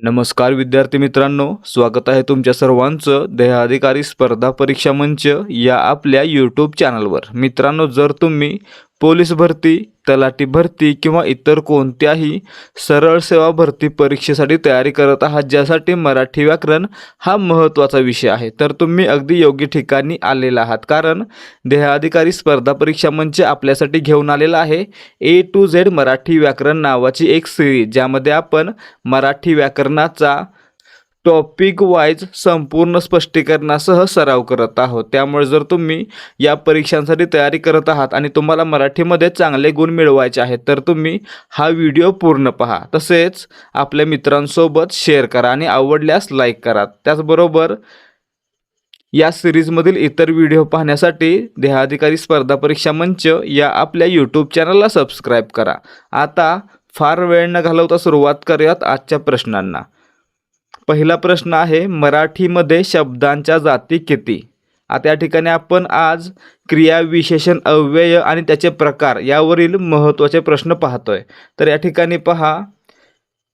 नमस्कार विद्यार्थी मित्रांनो स्वागत आहे तुमच्या सर्वांचं देहाधिकारी स्पर्धा परीक्षा मंच या आपल्या यूट्यूब चॅनलवर मित्रांनो जर तुम्ही पोलीस भरती तलाठी भरती किंवा इतर कोणत्याही सरळ सेवा भरती परीक्षेसाठी तयारी करत आहात ज्यासाठी मराठी व्याकरण हा महत्त्वाचा विषय आहे. तर तुम्ही अगदी योग्य ठिकाणी आलेला आहात. कारण देहाधिकारी स्पर्धा परीक्षा मंच आपल्यासाठी घेऊन आलेला आहे. ए टू झेड मराठी व्याकरण नावाची एक सिरीज ज्यामध्ये आपण मराठी व्याकरणाचा टॉपिक वाईज संपूर्ण स्पष्टीकरणासह सराव करत आहोत. त्यामुळे जर तुम्ही या परीक्षांसाठी तयारी करत आहात आणि तुम्हाला मराठीमध्ये चांगले गुण मिळवायचे आहेत तर तुम्ही हा व्हिडिओ पूर्ण पहा. तसेच आपल्या मित्रांसोबत शेअर करा आणि आवडल्यास लाईक करा. त्याचबरोबर या सिरीजमधील इतर व्हिडिओ पाहण्यासाठी देहाधिकारी स्पर्धा परीक्षा मंच या आपल्या यूट्यूब चॅनलला सबस्क्राईब करा. आता फार वेळ न घालवता सुरुवात करूयात आजच्या प्रश्नांना. पहिला प्रश्न आहे मराठीमध्ये शब्दांच्या जाती किती? आता या ठिकाणी आपण आज क्रियाविशेषण अव्यय आणि त्याचे प्रकार यावरील महत्त्वाचे प्रश्न पाहतोय. तर या ठिकाणी पहा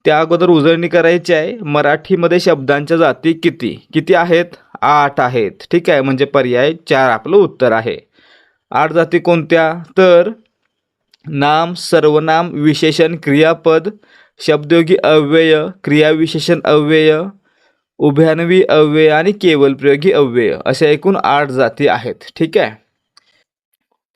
त्या अगोदर उजळणी करायची आहे. मराठीमध्ये शब्दांच्या जाती किती? किती आहेत? आठ आहेत. ठीक आहे म्हणजे पर्याय चार आपलं उत्तर आहे. आठ जाती कोणत्या? तर नाम सर्वनाम विशेषण क्रियापद शब्दयोगी अव्यय क्रियाविशेषण अव्यय उभ्यानवी अव्यय आणि केवल प्रयोगी अव्यय अशा एकूण आठ जाती आहेत. ठीक आहे?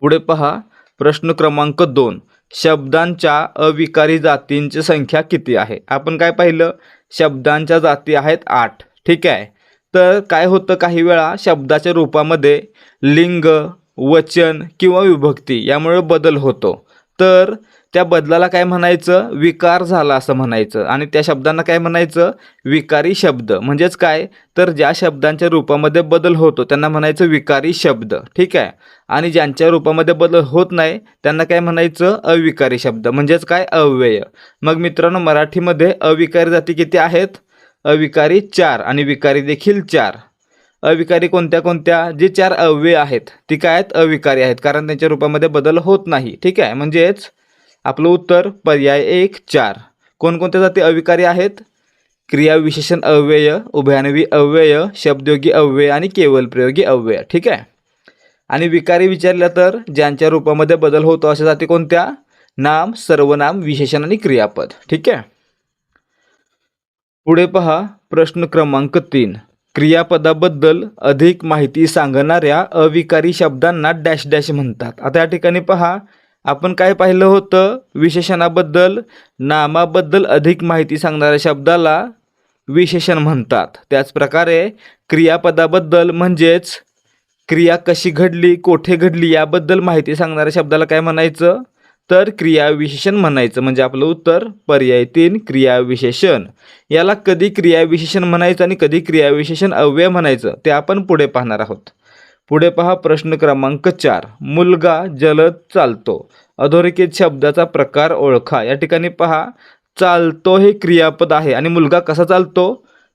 पुढे पहा. प्रश्न क्रमांक दोन. शब्दांच्या अविकारी जातींची संख्या किती आहे? आपण काय पाहिलं? शब्दांच्या जाती आहेत आठ. ठीक आहे? तर काय होतं काही वेळा शब्दाच्या रूपामध्ये लिंग वचन किंवा विभक्ती यामुळे बदल होतो. तर त्या बदलाला काय म्हणायचं? विकार झाला असं म्हणायचं. आणि त्या शब्दांना काय म्हणायचं? विकारी शब्द. म्हणजेच काय? तर ज्या शब्दांच्या रूपामध्ये बदल होतो त्यांना म्हणायचं विकारी शब्द. ठीक आहे? आणि ज्यांच्या रूपामध्ये बदल होत नाही त्यांना काय म्हणायचं? अविकारी शब्द. म्हणजेच काय? अव्यय. मग मित्रांनो मराठीमध्ये अविकारी जाती किती आहेत? अविकारी चार आणि विकारी देखील चार. अविकारी कोणत्या कोणत्या? जे चार अव्यय आहेत ती काय आहेत? अविकारी आहेत. कारण त्यांच्या रूपामध्ये बदल होत नाही. ठीक आहे? म्हणजेच आपलं उत्तर पर्याय एक चार. कोणकोणत्या जाती अविकारी आहेत? क्रियाविशेषण अव्यय उभयान्वी अव्यय शब्दयोगी अव्यय आणि केवल प्रयोगी अव्यय. ठीक आहे? आणि विकारी विचारलं तर ज्यांच्या रूपामध्ये बदल होतो अशा जाती कोणत्या? नाम सर्वनाम विशेषण आणि क्रियापद. ठीक आहे? पुढे पहा प्रश्न क्रमांक तीन. क्रियापदाबद्दल अधिक माहिती सांगणाऱ्या अविकारी शब्दांना डॅश डॅश म्हणतात. आता या ठिकाणी पहा. आपण काय पाहिलं होतं? विशेषणाबद्दल नामाबद्दल अधिक माहिती सांगणाऱ्या शब्दाला विशेषण म्हणतात. त्याचप्रकारे क्रियापदाबद्दल म्हणजेच क्रिया कशी घडली कोठे घडली याबद्दल माहिती सांगणाऱ्या शब्दाला काय म्हणायचं? तर क्रियाविशेषण म्हणायचं. म्हणजे आपलं उत्तर पर्याय तीन क्रियाविशेषण याला कधी क्रियाविशेषण म्हणायचं आणि कधी क्रियाविशेषण अव्यय म्हणायचं ते आपण पुढे पाहणार आहोत. पुढे पहा प्रश्न क्रमांक चार. मुलगा जलद चालतो. अधोरेखित शब्दाचा प्रकार ओळखा. या ठिकाणी पहा चालतो हे क्रियापद आहे. आणि मुलगा कसा चालतो?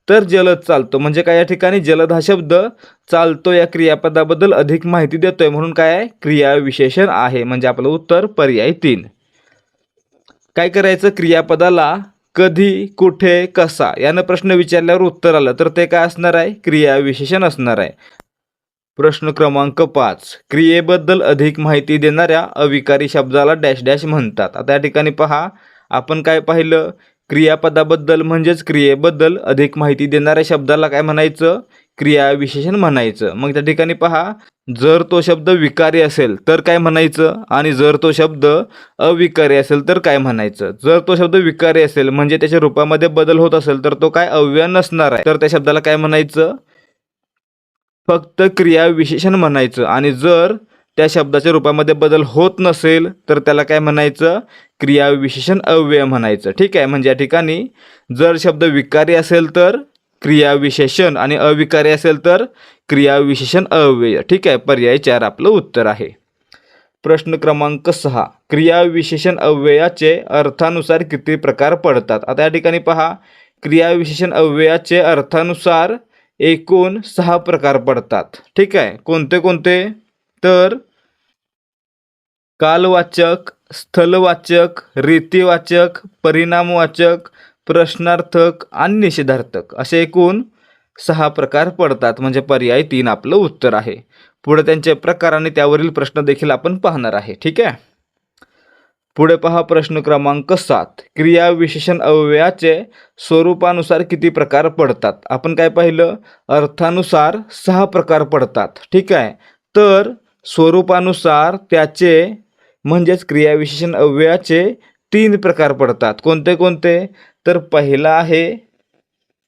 तर जलद चालतो. म्हणजे काय? या ठिकाणी जलद हा शब्द चालतो या क्रियापदाबद्दल अधिक माहिती देतोय. म्हणून काय आहे? क्रियाविशेषण आहे. म्हणजे आपलं उत्तर पर्याय तीन. काय करायचं? क्रियापदाला कधी कुठे कसा यानं प्रश्न विचारल्यावर उत्तर आलं. तर ते काय असणार आहे? क्रियाविशेषण असणार आहे. प्रश्न क्रमांक पाच. क्रियेबद्दल अधिक माहिती देणाऱ्या अविकारी शब्दाला डॅश डॅश म्हणतात. आता या ठिकाणी पहा. आपण काय पाहिलं? क्रियापदाबद्दल म्हणजेच क्रियेबद्दल अधिक माहिती देणाऱ्या शब्दाला काय म्हणायचं? क्रियाविशेषण म्हणायचं. मग त्या ठिकाणी पहा. जर तो शब्द विकारी असेल तर काय म्हणायचं? आणि जर तो शब्द अविकारी असेल तर काय म्हणायचं? जर तो शब्द विकारी असेल म्हणजे त्याच्या रूपामध्ये बदल होत असेल तर तो काय अव्यय नसणार आहे. तर त्या शब्दाला काय म्हणायचं? फक्त क्रियाविशेषण म्हणायचं. आणि जर त्या शब्दाच्या रूपामध्ये बदल होत नसेल तर त्याला काय म्हणायचं? क्रियाविशेषण अव्यय म्हणायचं. ठीक आहे? म्हणजे या ठिकाणी जर शब्द विकारी असेल तर क्रियाविशेषण आणि अविकारी असेल तर क्रियाविशेषण अव्यय. ठीक आहे? पर्याय चार आपलं उत्तर आहे. प्रश्न क्रमांक सहा. क्रियाविशेषण अव्ययाचे अर्थानुसार किती प्रकार पडतात? आता या ठिकाणी पहा. क्रियाविशेषण अव्ययाचे अर्थानुसार एकूण सहा प्रकार पडतात. ठीक आहे? कोणते कोणते? तर कालवाचक स्थलवाचक रीतिवाचक परिणामवाचक प्रश्नार्थक आणि निषेधार्थक असे एकूण सहा प्रकार पडतात. म्हणजे पर्याय तीन आपलं उत्तर आहे. पुढे त्यांचे प्रकार आणि त्यावरील प्रश्न देखील आपण पाहणार आहे. ठीक आहे? पुढे पहा प्रश्न क्रमांक सात. क्रिया विशेषण अव्ययाचे स्वरूपानुसार किती प्रकार पडतात? आपण काय पाहिलं? अर्थानुसार सहा प्रकार पडतात. ठीक आहे? तर स्वरूपानुसार त्याचे म्हणजेच क्रियाविशेषण अव्ययाचे तीन प्रकार पडतात. कोणते कोणते? तर पहिला आहे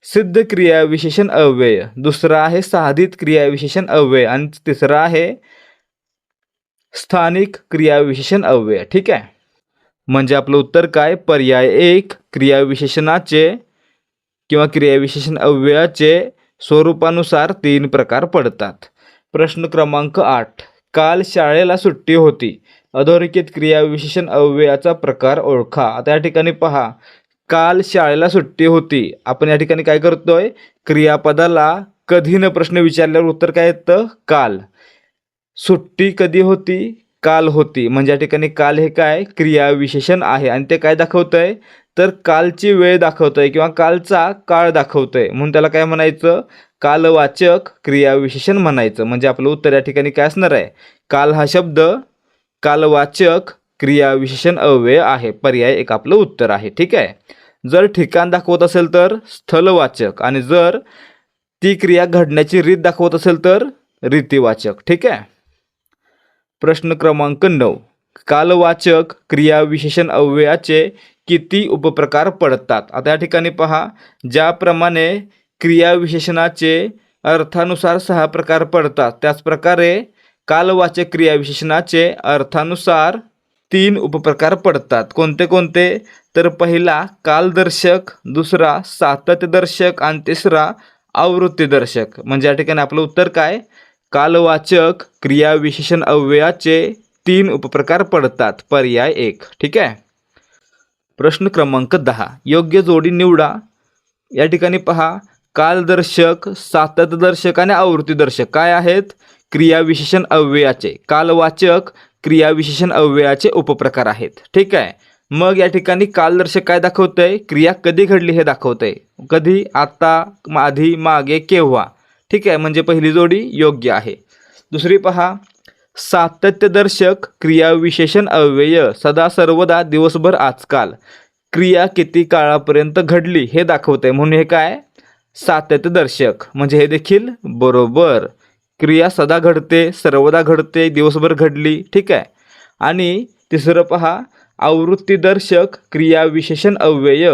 सिद्ध क्रियाविशेषण अव्यय दुसरा आहे साधित क्रियाविशेषण अव्यय आणि तिसरा आहे स्थानिक क्रियाविशेषण अव्यय ठीक आहे? म्हणजे आपलं उत्तर काय? पर्याय एक क्रियाविशेषणाचे किंवा क्रियाविशेषण अव्ययाचे स्वरूपानुसार तीन प्रकार पडतात. प्रश्न क्रमांक आठ. काल शाळेला सुट्टी होती. अधोरेखित क्रियाविशेषण अव्ययाचा प्रकार ओळखा. आता या ठिकाणी पहा. काल शाळेला सुट्टी होती. आपण या ठिकाणी काय करतोय? क्रियापदाला कधी न प्रश्न विचारल्यावर उत्तर काय येतं? काल. सुट्टी कधी होती? काल होती. म्हणजे या ठिकाणी काल हे काय? क्रियाविशेषण आहे. आणि ते काय दाखवतंय? तर कालची वेळ दाखवतंय किंवा कालचा काळ दाखवतंय. म्हणून त्याला काय म्हणायचं? कालवाचक क्रियाविशेषण म्हणायचं. म्हणजे आपलं उत्तर या ठिकाणी काय असणार आहे? काल हा शब्द कालवाचक क्रियाविशेषण अव्यय आहे. पर्याय एक आपलं उत्तर आहे. ठीक आहे? जर ठिकाण दाखवत असेल तर स्थलवाचक. आणि जर ती क्रिया घडण्याची रीत दाखवत असेल तर रीतिवाचक. ठीक आहे? प्रश्न क्रमांक नऊ. कालवाचक क्रियाविशेषण अव्ययाचे किती उपप्रकार पडतात? आता या ठिकाणी पहा. ज्याप्रमाणे क्रियाविशेषणाचे अर्थानुसार सहा प्रकार पडतात. त्याचप्रकारे कालवाचक क्रियाविशेषणाचे अर्थानुसार तीन उपप्रकार पडतात. कोणते कोणते? तर पहिला कालदर्शक दुसरा सातत्यदर्शक आणि तिसरा आवृत्तीदर्शक. म्हणजे या ठिकाणी आपलं उत्तर काय? कालवाचक क्रियाविशेषण अव्ययाचे तीन उपप्रकार पडतात. पर्याय एक. ठीक आहे? प्रश्न क्रमांक दहा. योग्य जोडी निवडा. या ठिकाणी पहा. कालदर्शक सातत्यदर्शक आणि आवृत्तीदर्शक काय आहेत? क्रियाविशेषण अव्ययाचे. कालवाचक क्रियाविशेषण अव्ययाचे उपप्रकार आहेत. ठीक आहे? मग या ठिकाणी कालदर्शक काय दाखवतंय? क्रिया कधी घडली हे दाखवतंय. कधी? आता आधी मागे केव्हा? ठीक आहे म्हणजे पहिली जोडी योग्य आहे. दुसरी पहा सातत्यदर्शक क्रियाविशेषण अव्यय सदा सर्वदा दिवसभर आजकाल. क्रिया किती काळापर्यंत घडली हे दाखवते म्हणून हे काय? सातत्यदर्शक. म्हणजे हे देखील बरोबर. क्रिया सदा घडते सर्वदा घडते दिवसभर घडली. ठीक आहे. आणि तिसरं पहा आवृत्तीदर्शक क्रियाविशेषण अव्यय.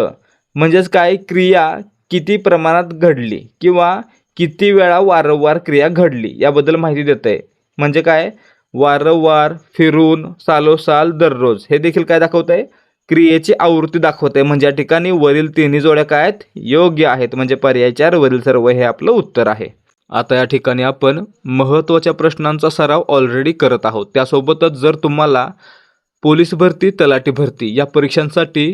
म्हणजेच काय? क्रिया किती प्रमाणात घडली? किंवा किती वेळा वारंवार क्रिया घडली याबद्दल माहिती देत आहे म्हणजे काय? वारंवार फिरून सालोसाल दररोज. हे देखील काय दाखवत आहे क्रियेची आवृत्ती दाखवत आहे म्हणजे या ठिकाणी वरील तिन्ही जोड्या काय आहेत? योग्य आहेत. म्हणजे पर्याय चार वरील सर्व हे आपलं उत्तर आहे. आता या ठिकाणी आपण महत्त्वाच्या प्रश्नांचा सराव ऑलरेडी करत आहोत. त्यासोबतच जर तुम्हाला पोलीस भरती तलाठी भरती या परीक्षांसाठी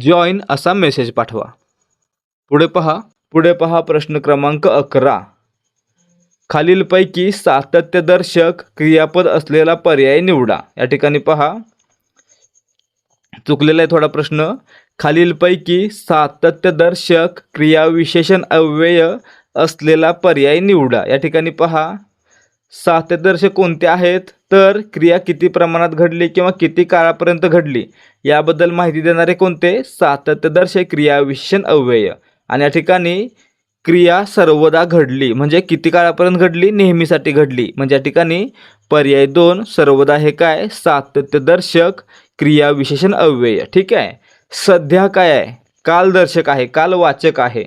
जॉईन असा मेसेज पाठवा. पुढे पहा. पुढे पहा प्रश्न क्रमांक अकरा. खालीलपैकी सातत्यदर्शक क्रियापद असलेला पर्याय निवडा. या ठिकाणी पहा. चुकलेला आहे थोडा प्रश्न. खालीलपैकी सातत्यदर्शक क्रियाविशेषण अव्यय असलेला पर्याय निवडा. या ठिकाणी पहा. सातत्यदर्शक कोणते आहेत? तर क्रिया किती प्रमाणात घडली किंवा किती काळापर्यंत घडली? याबद्दल माहिती देणारे कोणते? सातत्यदर्शक क्रियाविशेषण अव्यय. आणि या ठिकाणी क्रिया सर्वदा घडली. म्हणजे किती काळापर्यंत घडली? नेहमीसाठी घडली. म्हणजे या ठिकाणी पर्याय दोन सर्वदा हे काय? सातत्यदर्शक क्रियाविशेषण अव्यय. ठीक आहे? सध्या काय आहे? कालदर्शक आहे. कालवाचक आहे.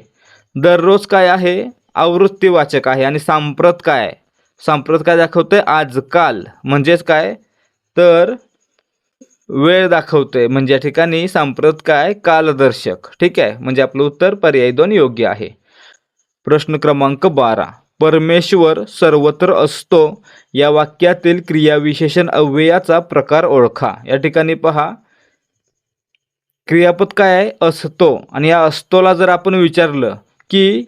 दररोज काय आहे? आवृत्तीवाचक आहे. आणि सांप्रत काय आहे? सांप्रत काय दाखवतंय आजकाल. म्हणजेच काय? तर वेळ दाखवते म्हणजे या ठिकाणी सांप्रत काय? कालदर्शक. ठीक आहे? म्हणजे आपलं उत्तर पर्याय दोन योग्य आहे. प्रश्न क्रमांक बारा. परमेश्वर सर्वत्र असतो. या वाक्यातील क्रियाविशेषण अव्ययाचा प्रकार ओळखा. या ठिकाणी पहा. क्रियापद काय आहे? असतो. आणि या असतोला जर आपण विचारलं की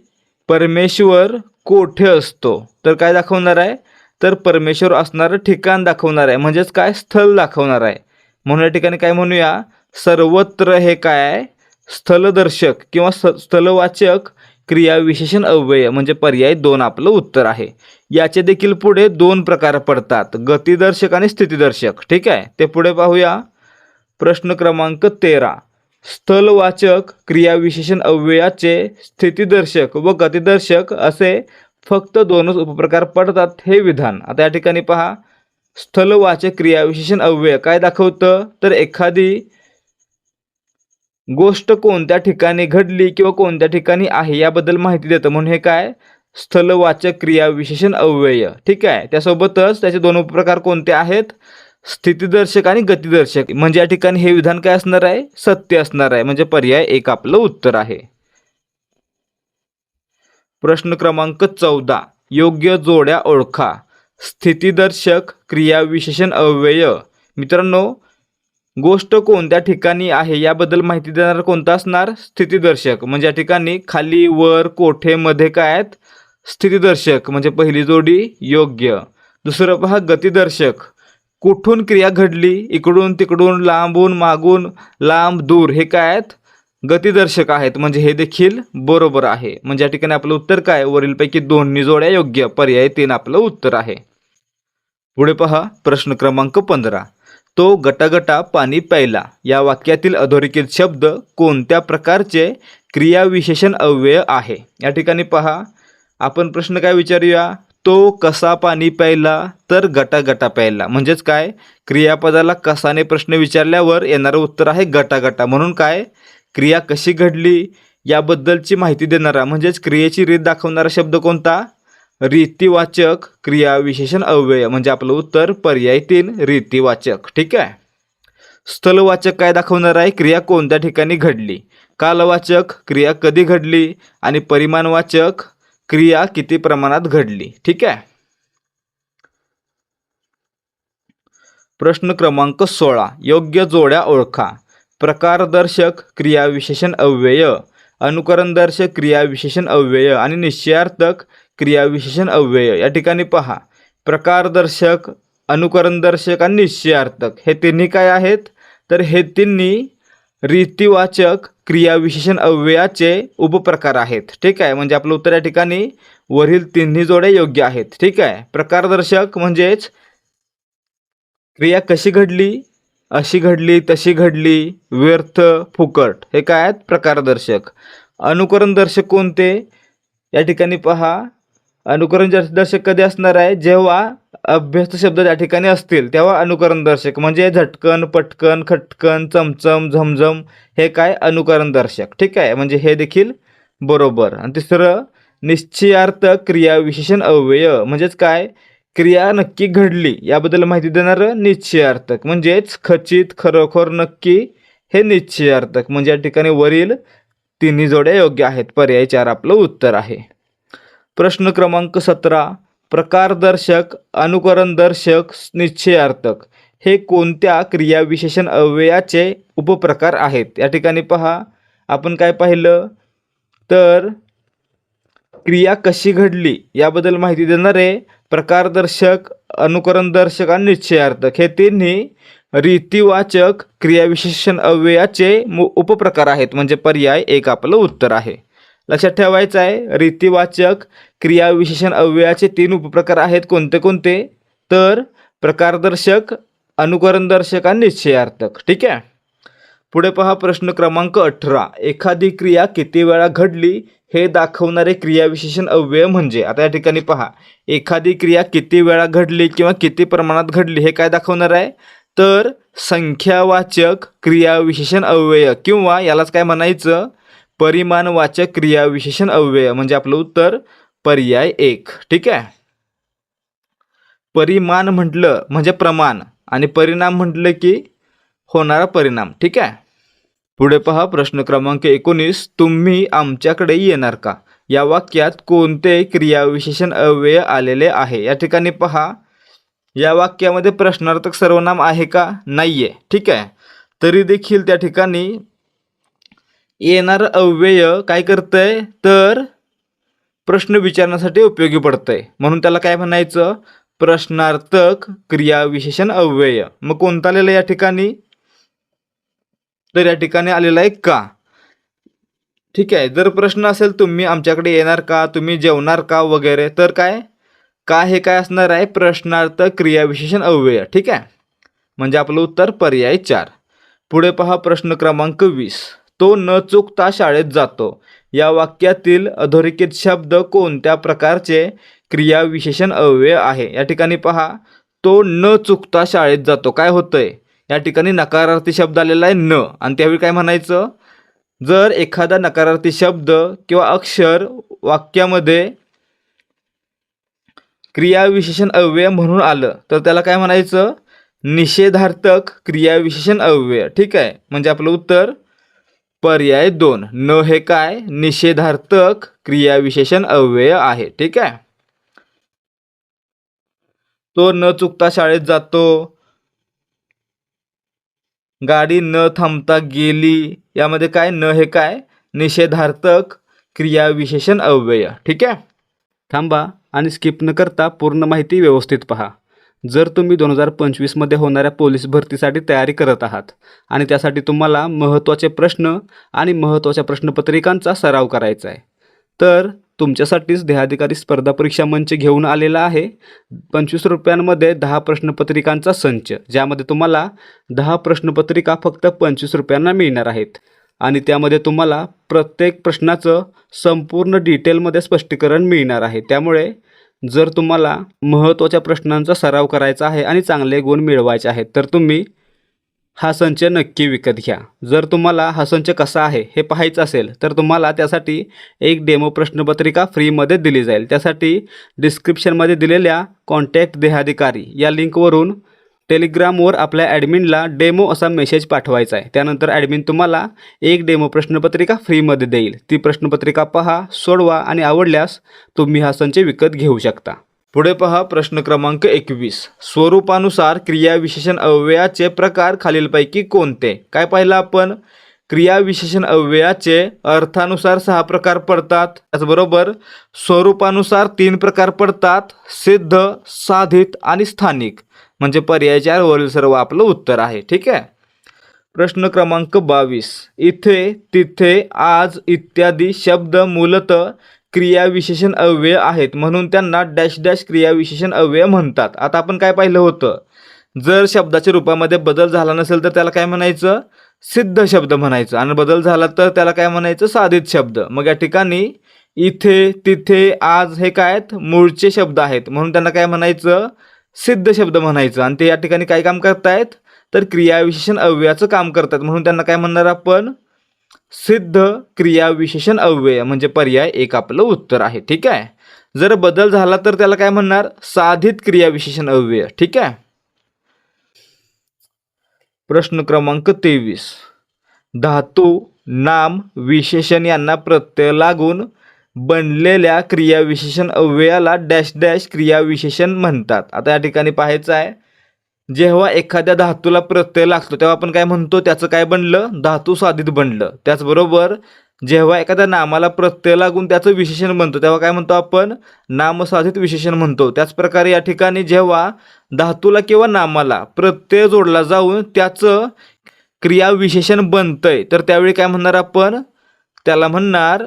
परमेश्वर कोठे असतो? तर काय दाखवणार आहे? तर परमेश्वर असणारं ठिकाण दाखवणार आहे. म्हणजेच काय? स्थल दाखवणार आहे. म्हणून या ठिकाणी काय म्हणूया? सर्वत्र हे काय आहे? स्थलदर्शक किंवा स स्थलवाचक क्रियाविशेषण अव्यय म्हणजे पर्याय दोन आपलं उत्तर आहे. याचे देखील पुढे दोन प्रकार पडतात. गतिदर्शक आणि स्थितीदर्शक. ठीक आहे? ते पुढे पाहूया. प्रश्न क्रमांक तेरा. स्थलवाचक क्रियाविशेषण अव्ययाचे स्थितीदर्शक व गतिदर्शक असे फक्त दोनच उपप्रकार पडतात हे विधान. आता या ठिकाणी पहा. स्थलवाचक क्रियाविशेषण अव्यय. काय दाखवतं? तर एखादी गोष्ट कोणत्या ठिकाणी घडली किंवा कोणत्या ठिकाणी आहे याबद्दल माहिती देतं. म्हणून हे काय? स्थलवाचक क्रियाविशेषण अव्यय. ठीक आहे? त्यासोबतच त्याचे दोन उपप्रकार कोणते आहेत? स्थितीदर्शक आणि गतिदर्शक. म्हणजे या ठिकाणी हे विधान काय असणार आहे? सत्य असणार आहे. म्हणजे पर्याय एक आपलं उत्तर आहे. प्रश्न क्रमांक चौदा. योग्य जोड्या ओळखा. स्थितीदर्शक क्रियाविशेषण अव्यय. मित्रांनो गोष्ट कोणत्या ठिकाणी आहे याबद्दल माहिती देणारा कोणता असणार? स्थितीदर्शक. म्हणजे या ठिकाणी खाली वर कोठे मध्ये काय आहेत? स्थितीदर्शक. म्हणजे पहिली जोडी योग्य. दुसरं पहा गतिदर्शक. कुठून क्रिया घडली? इकडून तिकडून लांबून मागून लांब दूर हे काय आहेत? गतिदर्शक आहेत. म्हणजे हे देखील बरोबर आहे. म्हणजे या ठिकाणी आपलं उत्तर काय? वरीलपैकी दोन्ही जोड्या योग्य. पर्याय तीन आपलं उत्तर आहे. पुढे पहा. प्रश्न क्रमांक पंधरा. तो गटागटा पाणी प्यायला. या वाक्यातील अधोरेखित शब्द कोणत्या प्रकारचे क्रियाविशेषण अव्यय आहे? या ठिकाणी पहा. आपण प्रश्न काय विचारूया? तो कसा पाणी प्यायला तर गटागटा प्यायला. म्हणजेच काय? क्रियापदाला कसाने प्रश्न विचारल्यावर येणारं उत्तर आहे गटागटा. म्हणून काय? क्रिया कशी घडली याबद्दलची माहिती देणारा म्हणजेच क्रियेची रीत दाखवणारा शब्द कोणता? रीतिवाचक क्रियाविशेषण अव्यय म्हणजे आपलं उत्तर पर्याय तीन रीतिवाचक. ठीक आहे? स्थलवाचक काय दाखवणार आहे? क्रिया कोणत्या ठिकाणी घडली? कालवाचक क्रिया कधी घडली? आणि परिमाणवाचक क्रिया किती प्रमाणात घडली? ठीक आहे? प्रश्न क्रमांक सोळा. योग्य जोड्या ओळखा. प्रकारदर्शक क्रियाविशेषण अव्यय. अनुकरणदर्शक क्रियाविशेषण अव्यय आणि निश्चयार्थक क्रियाविशेषण अव्यय. या ठिकाणी पहा. प्रकारदर्शक अनुकरणदर्शक आणि निश्चयार्थक. हे तिन्ही काय आहेत? तर हे तिन्ही रीतिवाचक क्रियाविशेषण अव्ययाचे उपप्रकार आहेत. ठीक आहे? म्हणजे आपलं उत्तर या ठिकाणी वरील तिन्ही जोड्या योग्य आहेत. ठीक आहे? प्रकारदर्शक म्हणजेच क्रिया कशी घडली अशी घडली तशी घडली व्यर्थ फुकट हे काय आहेत? प्रकारदर्शक. अनुकरणदर्शक कोणते? या ठिकाणी पहा. अनुकरण दर्शक कधी असणार आहे? जेव्हा अभ्यस्त शब्द त्या ठिकाणी असतील. तेव्हा अनुकरण दर्शक म्हणजे झटकन पटकन खटकन चमचम झमझम हे काय? अनुकरण दर्शक. ठीक आहे? म्हणजे हे देखील बरोबर. आणि तिसरं निश्चयार्थक क्रियाविशेषण अव्यय. म्हणजेच काय? क्रिया नक्की घडली. याबद्दल माहिती देणारं निश्चयार्थक म्हणजेच खचित खरोखर नक्की हे निश्चयार्थक. म्हणजे या ठिकाणी वरील तिन्ही जोड्या योग्य आहेत. पर्याय चार आपलं उत्तर आहे. प्रश्न क्रमांक सतरा प्रकारदर्शक अनुकरणदर्शक निश्चयार्थक. हे कोणत्या क्रियाविशेषण अव्ययाचे उपप्रकार आहेत? या ठिकाणी पहा. आपण काय पाहिलं? तर क्रिया कशी घडली? याबद्दल माहिती देणारे प्रकारदर्शक अनुकरणदर्शक आणि निश्चयार्थक. हे तिन्ही रीतिवाचक क्रियाविशेषण अव्ययाचे मु उपप्रकार आहेत. म्हणजे पर्याय एक आपलं उत्तर आहे. लक्षात ठेवायचं आहे रीतिवाचक क्रियाविशेषण अव्ययाचे तीन उपप्रकार आहेत कोणते कोणते? तर प्रकारदर्शक अनुकरणदर्शक आणि निश्चयार्थक. ठीक आहे? पुढे पहा प्रश्न क्रमांक अठरा. एखादी क्रिया किती वेळा घडली हे दाखवणारे क्रियाविशेषण अव्यय म्हणजे? आता या ठिकाणी पहा. एखादी क्रिया किती वेळा घडली किंवा किती प्रमाणात घडली हे काय दाखवणार आहे? तर संख्यावाचक क्रियाविशेषण अव्यय किंवा यालाच काय म्हणायचं? परिमाणवाचक क्रियाविशेषण अव्यय म्हणजे आपलं उत्तर पर्याय एक. ठीक आहे? परिमाण म्हटलं म्हणजे प्रमाण आणि परिणाम म्हटलं की होणारा परिणाम. ठीक आहे? पुढे पहा प्रश्न क्रमांक एकोणीस. तुम्ही आमच्याकडे येणार का? या वाक्यात कोणते क्रियाविशेषण अव्यय आलेले आहे? या ठिकाणी पहा. या वाक्यामध्ये प्रश्नार्थक सर्वनाम आहे का? नाही आहे ठीक आहे? तरी देखील त्या ठिकाणी येणार अव्यय काय करतंय? तर प्रश्न विचारण्यासाठी उपयोगी पडतंय. म्हणून त्याला काय म्हणायचं? प्रश्नार्थक क्रियाविशेषण अव्यय. मग कोणता आलेलं या ठिकाणी? तर या ठिकाणी आलेला आहे का? ठीक आहे. जर प्रश्न असेल तुम्ही आमच्याकडे येणार का? तुम्ही जेवणार का? वगैरे. तर काय? का हे काय असणार आहे? प्रश्नार्थक क्रियाविशेषण अव्यय. ठीक आहे? म्हणजे आपलं उत्तर पर्याय चार. पुढे पहा प्रश्न क्रमांक वीस. तो न चुकता शाळेत जातो. या वाक्यातील अधोरेखित शब्द कोणत्या प्रकारचे क्रियाविशेषण अव्यय आहे? या ठिकाणी पहा. तो न चुकता शाळेत जातो. काय होतंय? या ठिकाणी नकारार्थी शब्द आलेला आहे न. आणि त्यावेळी काय म्हणायचं? जर एखादा नकारार्थी शब्द किंवा अक्षर वाक्यामध्ये क्रियाविशेषण अव्यय म्हणून आलं तर त्याला काय म्हणायचं? निषेधार्थक क्रियाविशेषण अव्यय. ठीक आहे? म्हणजे आपलं उत्तर पर्याय दोन. न हे काय? निषेधार्थक क्रियाविशेषण अव्यय आहे. ठीक आहे? तो न चुकता शाळेत जातो. गाडी न थांबता गेली. यामध्ये काय? न हे काय? निषेधार्थक क्रियाविशेषण अव्यय. ठीक आहे? थांबा आणि स्किप न करता पूर्ण माहिती व्यवस्थित पहा. जर तुम्ही दोन हजार पंचवीसमध्ये होणाऱ्या पोलीस भरतीसाठी तयारी करत आहात आणि त्यासाठी तुम्हाला महत्त्वाचे प्रश्न आणि महत्त्वाच्या प्रश्नपत्रिकांचा सराव करायचा आहे तर तुमच्यासाठीच देहाधिकारी स्पर्धा परीक्षा मंच घेऊन आलेला आहे. पंचवीस रुपयांमध्ये दहा प्रश्नपत्रिकांचा संच ज्यामध्ये तुम्हाला दहा प्रश्नपत्रिका फक्त पंचवीस रुपयांना मिळणार आहेत. आणि त्यामध्ये तुम्हाला प्रत्येक प्रश्नाचं संपूर्ण डिटेलमध्ये स्पष्टीकरण मिळणार आहे. त्यामुळे जर तुम्हाला महत्त्वाच्या प्रश्नांचा सराव करायचा आहे आणि चांगले गुण मिळवायचे आहेत तर तुम्ही हा संच नक्की विकत घ्या. जर तुम्हाला हा संच कसा आहे हे पाहायचं असेल तर तुम्हाला त्यासाठी एक डेमो प्रश्नपत्रिका फ्रीमध्ये दिली जाईल. त्यासाठी डिस्क्रिप्शनमध्ये दिलेल्या कॉन्टॅक्ट देहाधिकारी या लिंकवरून टेलिग्रामवर आपल्या ॲडमिनला डेमो असा मेसेज पाठवायचा आहे. त्यानंतर ॲडमिन तुम्हाला एक डेमो प्रश्नपत्रिका फ्रीमध्ये देईल. ती प्रश्नपत्रिका पहा सोडवा आणि आवडल्यास तुम्ही हा संच विकत घेऊ शकता. पुढे पहा प्रश्न क्रमांक एकवीस. स्वरूपानुसार क्रियाविशेषण अव्ययाचे प्रकार खालीलपैकी कोणते? काय पाहिलं आपण? क्रियाविशेषण अव्ययाचे अर्थानुसार सहा प्रकार पडतात. त्याचबरोबर स्वरूपानुसार तीन प्रकार पडतात. सिद्ध साधित आणि स्थानिक. म्हणजे पर्याय चार वरील सर्व आपलं उत्तर आहे. ठीक आहे? प्रश्न क्रमांक बावीस. इथे तिथे आज इत्यादी शब्द मूलत क्रियाविशेषण अव्यय आहेत. म्हणून त्यांना डॅश डॅश क्रियाविशेषण अव्यय म्हणतात. आता आपण काय पाहिलं होतं? जर शब्दाच्या रूपामध्ये बदल झाला नसेल तर त्याला काय म्हणायचं? सिद्ध शब्द म्हणायचं. आणि बदल झाला तर त्याला काय म्हणायचं? साधित शब्द. मग या ठिकाणी इथे तिथे आज हे काय आहेत? मूळचे शब्द आहेत. म्हणून त्यांना काय म्हणायचं? सिद्ध शब्द म्हणायचं. आणि ते या ठिकाणी काय काम करतायत? तर क्रियाविशेषण अव्ययाचं काम करतात. म्हणून त्यांना काय म्हणणार आपण? सिद्ध क्रियाविशेषण अव्यय म्हणजे पर्याय एक आपलं उत्तर आहे. ठीक आहे? जर बदल झाला तर त्याला काय म्हणणार? साधित क्रियाविशेषण अव्यय. ठीक आहे? प्रश्न क्रमांक तेवीस. धातू नाम विशेषण यांना प्रत्यय लागून बनलेल्या क्रियाविशेषण अव्ययाला डॅश डॅश क्रियाविशेषण म्हणतात. आता या ठिकाणी पाहायचं आहे जेव्हा एखाद्या धातूला प्रत्यय लागतो तेव्हा आपण काय म्हणतो? त्याचं काय बनलं? धातू साधित बनलं. त्याचबरोबर जेव्हा एखाद्या नामाला प्रत्यय लागून त्याचं विशेषण बनतं तेव्हा काय म्हणतो आपण? नामसाधित विशेषण म्हणतो. त्याचप्रकारे या ठिकाणी जेव्हा धातूला किंवा नामाला प्रत्यय जोडला जाऊन त्याचं क्रियाविशेषण बनतंय तर त्यावेळी काय म्हणणार आपण? त्याला म्हणणार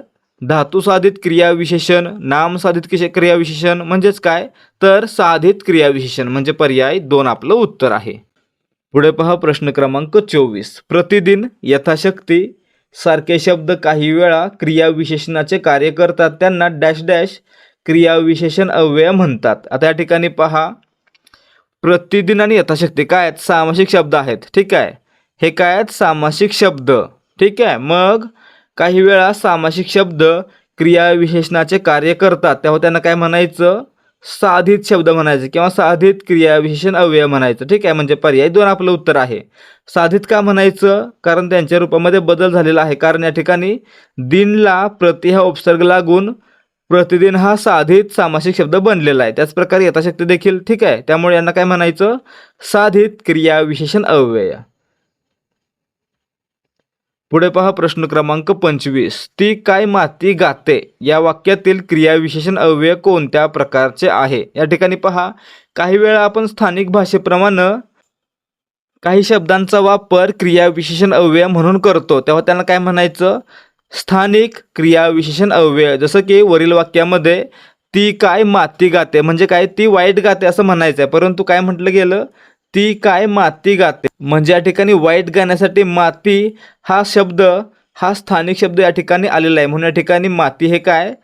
धातुसाधित क्रियाविशेषण नामसाधित क्रियाविशेषण म्हणजेच काय? तर साधित क्रियाविशेषण म्हणजे पर्याय दोन आपलं उत्तर आहे. पुढे पहा प्रश्न क्रमांक चोवीस. प्रतिदिन यथाशक्ती सारखे शब्द काही वेळा क्रियाविशेषणाचे कार्य करतात त्यांना डॅश डॅश क्रियाविशेषण अव्यय म्हणतात. आता या ठिकाणी पहा. प्रतिदिन आणि यथाशक्ती काय आहेत? सामासिक शब्द आहेत. ठीक आहे. हे काय आहेत? सामासिक शब्द. ठीक आहे. मग काही वेळा सामासिक शब्द क्रियाविशेषणाचे कार्य करतात. तेव्हा त्यांना काय म्हणायचं? साधित शब्द म्हणायचे किंवा साधित क्रियाविशेषण अव्यय म्हणायचं. ठीक आहे? म्हणजे पर्याय दोन आपलं उत्तर आहे. साधित का म्हणायचं? कारण त्यांच्या रूपामध्ये बदल झालेला आहे. कारण या ठिकाणी दिनला प्रति हा उपसर्ग लागून प्रतिदिन हा साधित सामासिक शब्द बनलेला आहे. त्याचप्रकारे यथाशक्ती देखील ठीक आहे? त्यामुळे यांना काय म्हणायचं? साधित क्रियाविशेषण अव्यय. पुढे पहा प्रश्न क्रमांक पंचवीस. ती काय माती गाते? या वाक्यातील क्रियाविशेषण अव्यय कोणत्या प्रकारचे आहे? या ठिकाणी पहा. काही वेळा आपण स्थानिक भाषेप्रमाणे काही शब्दांचा वापर क्रियाविशेषण अव्यय म्हणून करतो. तेव्हा त्यांना काय म्हणायचं? स्थानिक क्रियाविशेषण अव्यय. जसं की वरील वाक्यामध्ये ती काय माती गाते? म्हणजे काय? ती वाईट गाते असं म्हणायचं आहे परंतु काय म्हटलं गेलं? ती काय माती गाते? म्हणजे या ठिकाणी वाईट गाण्यासाठी माती हा शब्द हा स्थानिक शब्द या ठिकाणी आलेला आहे. म्हणून या ठिकाणी माती हे काय?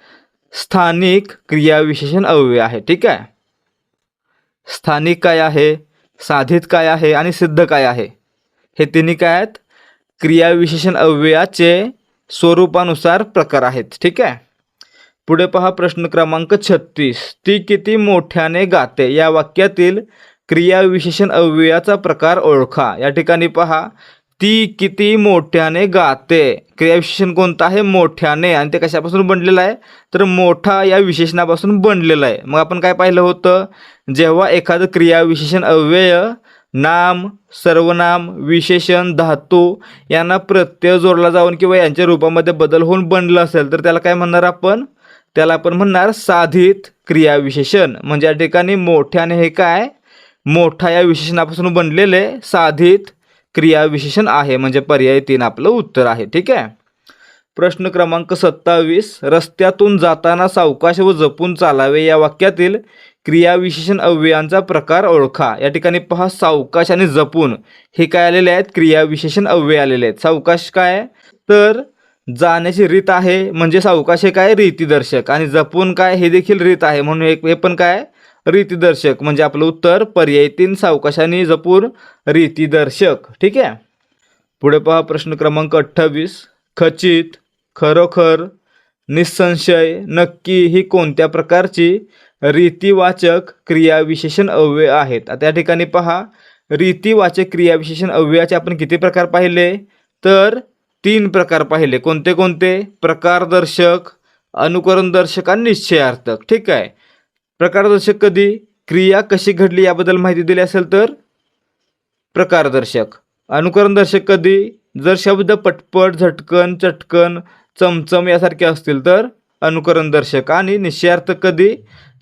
स्थानिक क्रियाविशेषण अव्यय आहे. ठीक आहे? स्थानिक काय आहे? साधित काय आहे? आणि सिद्ध काय आहे? हे तिन्ही काय आहेत? क्रियाविशेषण अव्ययाचे स्वरूपानुसार प्रकार आहेत. ठीक आहे? पुढे पहा प्रश्न क्रमांक छत्तीस. ती किती मोठ्याने गाते? या वाक्यातील क्रियाविशेषण अव्ययाचा प्रकार ओळखा. या ठिकाणी पहा ती किती मोठ्याने गाते. क्रियाविशेषण कोणतं आहे? मोठ्याने. आणि ते कशापासून बनलेलं आहे? तर मोठा या विशेषणापासून बनलेलं आहे. मग आपण काय पाहिलं होतं? जेव्हा एखादं क्रियाविशेषण अव्यय नाम सर्वनाम विशेषण धातू यांना प्रत्यय जोडला जाऊन किंवा यांच्या रूपामध्ये बदल होऊन बनलं असेल तर त्याला काय म्हणणार आपण? त्याला आपण म्हणणार साधित क्रियाविशेषण. म्हणजे या ठिकाणी मोठ्याने हे काय? मोठा या विशेषणापासून बनलेले साधित क्रियाविशेषण आहे म्हणजे पर्याय तीन आपलं उत्तर आहे ठीक आहे? प्रश्न क्रमांक सत्तावीस रस्त्यातून जाताना सावकाश व जपून चालावे या वाक्यातील क्रियाविशेषण अव्ययांचा प्रकार ओळखा. या ठिकाणी पहा सावकाश आणि जपून हे काय आलेले आहेत? क्रियाविशेषण अव्यय आलेले आहेत. सावकाश काय? तर जाण्याची रीत आहे म्हणजे सावकाश हे काय? रीतीदर्शक. आणि जपून काय? हे देखील रीत आहे. म्हणून एक हे पण काय? रीतीदर्शक म्हणजे आपलं उत्तर पर्याय तीन सावकाशाने जपूर रीतीदर्शक. ठीक आहे? पुढे पहा प्रश्न क्रमांक अठ्ठावीस. खचित खरोखर निसंशय नक्की ही कोणत्या प्रकारची रीतिवाचक क्रियाविशेषण अव्यय आहेत? त्या ठिकाणी पहा रीतिवाचक क्रियाविशेषण अव्ययाचे आपण किती प्रकार पाहिले? तर तीन प्रकार पाहिले. कोणते कोणते? प्रकारदर्शक अनुकरणदर्शक आणि निश्चयार्थक. ठीक आहे? प्रकारदर्शक कधी? क्रिया कशी घडली याबद्दल माहिती दिली असेल तर? प्रकारदर्शक. अनुकरणदर्शक कधी? जर शब्द पटपट झटकन चटकन चमचम यासारखे असतील तर? अनुकरणदर्शक आणि निश्चयार्थक कधी?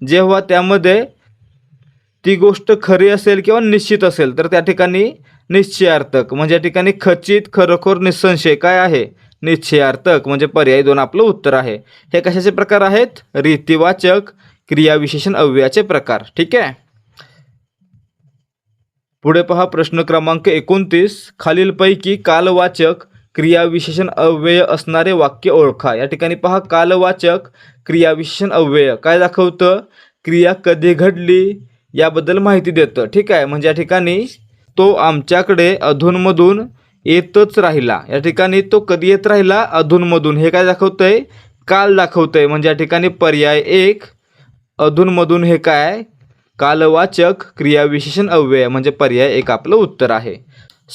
जेव्हा त्यामध्ये ती गोष्ट खरी असेल किंवा निश्चित असेल तर त्या ठिकाणी निश्चयार्थक. म्हणजे या ठिकाणी खचित खरोखर निसंशय काय आहे? निश्चयार्थक. म्हणजे पर्याय दोन आपलं उत्तर आहे. हे कशाचे प्रकार आहेत? रीतिवाचक क्रियाविशेषण अव्ययाचे प्रकार. ठीक आहे? पुढे पहा प्रश्न क्रमांक एकोणतीस. खालीलपैकी कालवाचक क्रियाविशेषण अव्यय असणारे वाक्य ओळखा. या ठिकाणी पहा कालवाचक क्रियाविशेषण अव्यय. काय दाखवतं? क्रिया कधी घडली याबद्दल माहिती देतं. ठीक आहे? म्हणजे या ठिकाणी तो आमच्याकडे अधूनमधून येतच राहिला. या ठिकाणी तो कधी येत राहिला? अधूनमधून. हे काय दाखवतंय? काल दाखवतंय. म्हणजे या ठिकाणी पर्याय एक अधूनमधून हे काय? कालवाचक क्रियाविशेषण अव्यय म्हणजे पर्याय एक आपलं उत्तर आहे.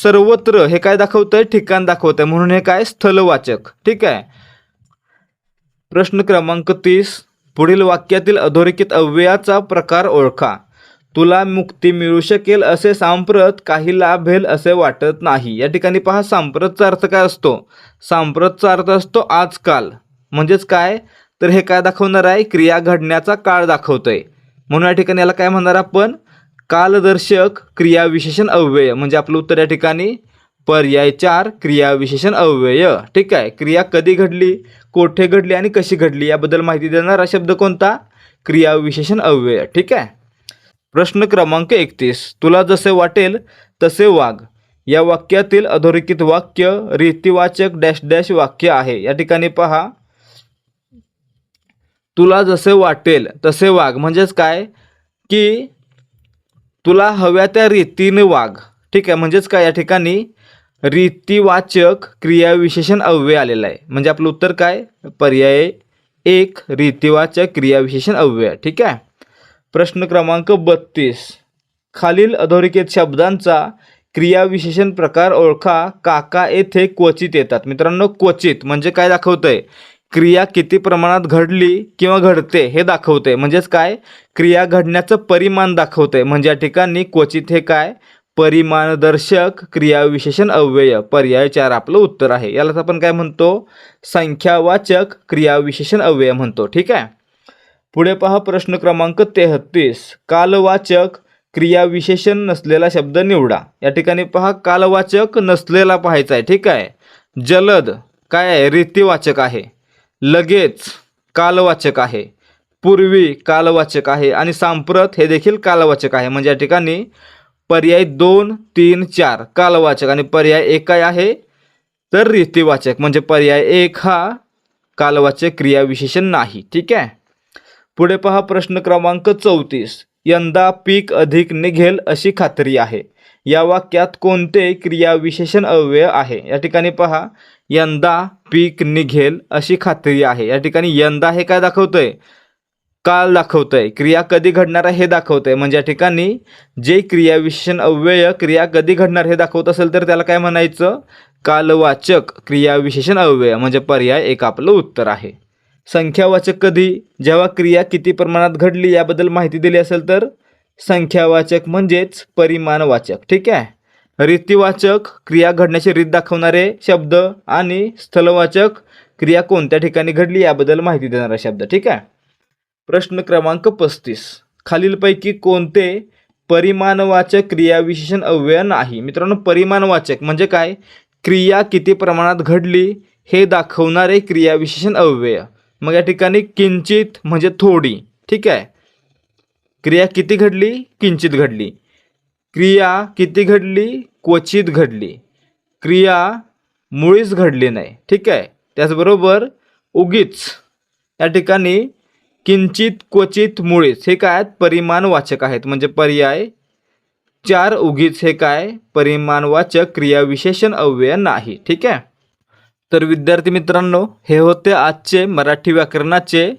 सर्वत्र हे काय दाखवतंय? ठिकाण दाखवतंय. म्हणून हे काय? स्थलवाचक. ठीक आहे? प्रश्न क्रमांक तीस. पुढील वाक्यातील अधोरेखित अव्ययाचा प्रकार ओळखा. तुला मुक्ती मिळू शकेल असे सांप्रत काही लाभेल असे वाटत नाही. या ठिकाणी पहा सांप्रतचा अर्थ काय असतो? सांप्रतचा अर्थ असतो आजकाल. म्हणजेच काय? तर हे काय दाखवणार आहे? क्रिया घडण्याचा काळ दाखवतंय. म्हणून या ठिकाणी याला काय म्हणणार आपण? कालदर्शक क्रियाविशेषण अव्यय. म्हणजे आपलं उत्तर या ठिकाणी पर्याय चार क्रियाविशेषण अव्यय. ठीक आहे? क्रिया कधी घडली? कोठे घडली आणि कशी घडली? याबद्दल माहिती देणारा शब्द कोणता? क्रियाविशेषण अव्यय. ठीक आहे? प्रश्न क्रमांक एकतीस. तुला जसे वाटेल तसे वाघ या वाक्यातील अधोरेखित वाक्य रीतिवाचक डॅश डॅश वाक्य आहे. या ठिकाणी पहा. तुला जसे वाटेल तसे वाग. म्हणजेच काय? की तुला हव्या त्या रीतीने वाग. ठीक आहे? म्हणजेच काय? या ठिकाणी रीतीवाचक क्रियाविशेषण अव्यय आलेलं आहे. म्हणजे आपलं उत्तर काय? पर्याय एक रीतिवाचक क्रियाविशेषण अव्यय. ठीक आहे? प्रश्न क्रमांक बत्तीस. खालील अधोरेखित शब्दांचा क्रियाविशेषण प्रकार ओळखा. काका येथे क्वचित येतात. मित्रांनो क्वचित म्हणजे काय दाखवतंय? क्रिया किती प्रमाणात घडली किंवा घडते हे दाखवते. म्हणजेच काय? क्रिया घडण्याचं परिमाण दाखवते. म्हणजे या ठिकाणी क्वचित हे काय? परिमाणदर्शक क्रियाविशेषण अव्यय. पर्याय चार आपलं उत्तर आहे. यालाच आपण काय म्हणतो? संख्यावाचक क्रियाविशेषण अव्यय म्हणतो. ठीक आहे? पुढे पहा प्रश्न क्रमांक तेहत्तीस कालवाचक क्रियाविशेषण नसलेला शब्द निवडा. या ठिकाणी पहा कालवाचक नसलेला पाहायचा आहे. ठीक आहे? जलद. काय आहे? रीतिवाचक आहे. लगेच कालवाचक आहे. पूर्वी कालवाचक आहे आणि सांप्रत हे देखील कालवाचक आहे. म्हणजे या ठिकाणी पर्याय दोन तीन चार कालवाचक आणि पर्याय एक काय आहे. तर रीतिवाचक म्हणजे पर्याय एक हा कालवाचक क्रियाविशेषण नाही. ठीक आहे? पुढे पहा प्रश्न क्रमांक चौतीस. यंदा पीक अधिक निघेल अशी खात्री आहे. या वाक्यात कोणते क्रियाविशेषण अव्यय आहे? या ठिकाणी पहा. यंदा पीक निघेल अशी खात्री आहे. या ठिकाणी यंदा हे काय दाखवतंय? काल दाखवतंय. क्रिया कधी घडणार आहे हे दाखवतंय. म्हणजे या ठिकाणी जे क्रियाविशेषण अव्यय क्रिया कधी घडणार हे दाखवत असेल तर त्याला काय म्हणायचं? कालवाचक क्रियाविशेषण अव्यय. म्हणजे पर्याय एक आपलं उत्तर आहे. संख्यावाचक कधी? जेव्हा क्रिया किती प्रमाणात घडली याबद्दल माहिती दिली असेल तर संख्यावाचक म्हणजेच परिमाणवाचक. ठीक आहे? रीतिवाचक क्रिया घडण्याची रीत दाखवणारे शब्द आणि स्थलवाचक क्रिया कोणत्या ठिकाणी घडली याबद्दल माहिती देणारा शब्द ठीक आहे? प्रश्न क्रमांक पस्तीस. खालीलपैकी कोणते परिमाणवाचक क्रियाविशेषण अव्यय नाही? मित्रांनो परिमाणवाचक म्हणजे काय? क्रिया किती प्रमाणात घडली हे दाखवणारे क्रियाविशेषण अव्यय. मग या ठिकाणी किंचित म्हणजे थोडी ठीक आहे? क्रिया किती घडली? किंचित घडली. क्रिया किती घडली? क्वचित घडली. क्रिया मुळीच घडली नाही. ठीक आहे? त्याचबरोबर उगीच या ठिकाणी किंचित क्वचित मुळीच हे काय आहेत? परिमाणवाचक आहेत. म्हणजे पर्याय चार उगीच हे काय? परिमाणवाचक क्रियाविशेषण अव्यय नाही. ठीक आहे? तर विद्यार्थी मित्रांनो हे होते आजचे मराठी व्याकरणाचे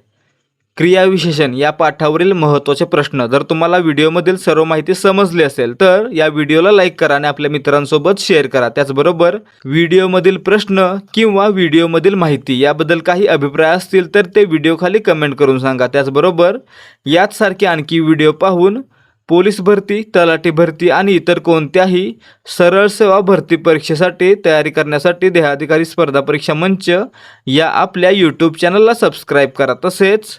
क्रियाविशेषण या पाठावरील महत्त्वाचे प्रश्न. जर तुम्हाला व्हिडिओमधील सर्व माहिती समजली असेल तर या व्हिडिओला लाईक करा आणि आपल्या मित्रांसोबत शेअर करा. त्याचबरोबर व्हिडिओमधील प्रश्न किंवा व्हिडिओमधील माहिती याबद्दल काही अभिप्राय असतील तर ते व्हिडिओखाली कमेंट करून सांगा. त्याचबरोबर याचसारखे आणखी व्हिडिओ पाहून पोलीस भरती तलाठी भरती आणि इतर कोणत्याही सरळ सेवा भरती परीक्षेसाठी तयारी करण्यासाठी देहाधिकारी स्पर्धा परीक्षा मंच या आपल्या यूट्यूब चॅनलला सबस्क्राईब करा. तसेच